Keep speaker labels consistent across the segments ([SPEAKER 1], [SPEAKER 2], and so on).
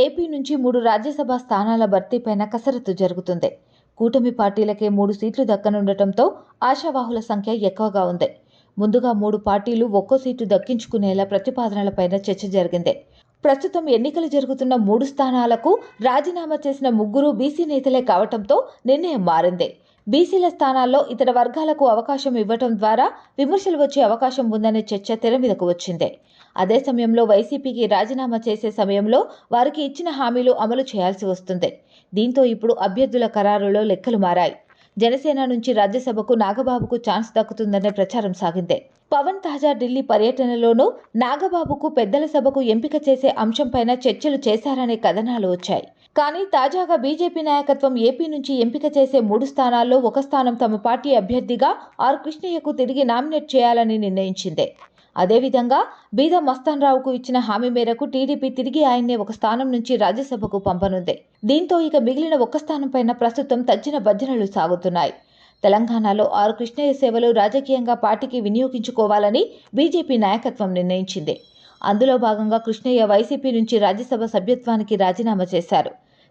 [SPEAKER 1] AP నుంచి మూడు రాజ్యసభ స్థానాల భర్తీపైన కసరత్తు జరుగుతుంది. కూటమి పార్టీలకే మూడు సీట్లు దక్కనుండటంతో ఆశావాహుల సంఖ్య ఎక్కువగా ఉంది. ముందుగా మూడు పార్టీలు ఒక్కో సీటు దక్కించుకునేలా ప్రతిపాదనలపైన చర్చ జరిగింది. ప్రస్తుతం ఎన్నికలు జరుగుతున్న మూడు స్థానాలకు రాజీనామా చేసిన ముగ్గురు బీసీ నేతలే కావటంతో నిర్ణయం మారింది. బీసీల స్థానాల్లో ఇతర వర్గాలకు అవకాశం ఇవ్వటం ద్వారా విమర్శలు వచ్చే అవకాశం ఉందనే చర్చ తెర మీదకు వచ్చింది. అదే సమయంలో వైసీపీకి రాజీనామా చేసే సమయంలో వారికి ఇచ్చిన హామీలు అమలు చేయాల్సి వస్తుంది. దీంతో ఇప్పుడు అభ్యర్థుల ఖరారులో లెక్కలు మారాయి. జనసేన నుంచి రాజ్యసభకు నాగబాబుకు ఛాన్స్ దక్కుతుందనే ప్రచారం సాగింది. పవన్ తాజా ఢిల్లీ పర్యటనలోనూ నాగబాబుకు పెద్దల సభకు ఎంపిక చేసే అంశంపైన చర్చలు చేశారనే కథనాలు వచ్చాయి. కానీ తాజాగా బీజేపీ నాయకత్వం ఏపీ నుంచి ఎంపిక చేసే మూడు స్థానాల్లో ఒక స్థానం తమ పార్టీ అభ్యర్థిగా ఆర్ కృష్ణయ్యకు తిరిగి నామినేట్ చేయాలని నిర్ణయించింది. అదేవిధంగా బీద మస్తాన్ రావుకు ఇచ్చిన హామీ మేరకు టీడీపీ తిరిగి ఆయన్నే ఒక స్థానం నుంచి రాజ్యసభకు పంపనుంది. దీంతో ఇక మిగిలిన ఒక్క స్థానం పైన ప్రస్తుతం తజ్జిన భజనలు సాగుతున్నాయి. తెలంగాణలో ఆర్ కృష్ణయ్య సేవలు రాజకీయంగా పార్టీకి వినియోగించుకోవాలని బీజేపీ నాయకత్వం నిర్ణయించింది. అందులో భాగంగా కృష్ణయ్య వైసీపీ నుంచి రాజ్యసభ సభ్యత్వానికి రాజీనామా చేశారు.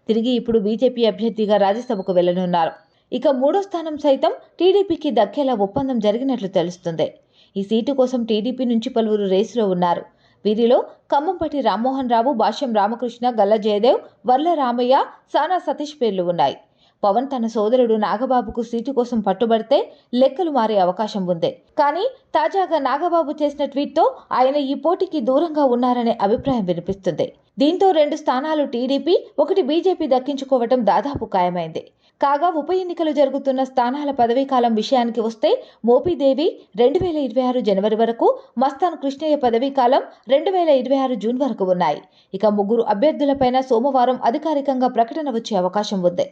[SPEAKER 1] తిరిగి ఇప్పుడు బీజేపీ అభ్యర్థిగా రాజ్యసభకు వెళ్ళనున్నారు. ఇక మూడో స్థానం సైతం టీడీపీకి దక్కేలా ఒప్పందం జరిగినట్లు తెలుస్తుంది. ఈ సీటు కోసం టీడీపీ నుంచి పలువురు రేసులో ఉన్నారు. వీరిలో ఖమ్మంపట్టి రామ్మోహన్ రావు భాష్యం రామకృష్ణ గల్ల జయదేవ్ వర్ల రామయ్య సానా సతీష్ పేర్లు ఉన్నాయి. పవన్ తన సోదరుడు నాగబాబుకు సీటు కోసం పట్టుబడితే లెక్కలు మారే అవకాశం ఉంది. కానీ తాజాగా నాగబాబు చేసిన ట్వీట్తో ఆయన ఈ పోటీకి దూరంగా ఉన్నారనే అభిప్రాయం వినిపిస్తుంది. దీంతో రెండు స్థానాలు టీడీపీ ఒకటి బీజేపీ దక్కించుకోవటం దాదాపు ఖాయమైంది. కాగా ఉప ఎన్నికలు జరుగుతున్న స్థానాల పదవీకాలం విషయానికి వస్తే మోపీదేవి రెండు వేల ఇరవై ఆరు జనవరి వరకు మస్తాన్ కృష్ణయ్య పదవీకాలం రెండు వేల ఇరవై ఆరు జూన్ వరకు ఉన్నాయి. ఇక ముగ్గురు అభ్యర్థులపైన సోమవారం అధికారికంగా ప్రకటన వచ్చే అవకాశం ఉంది.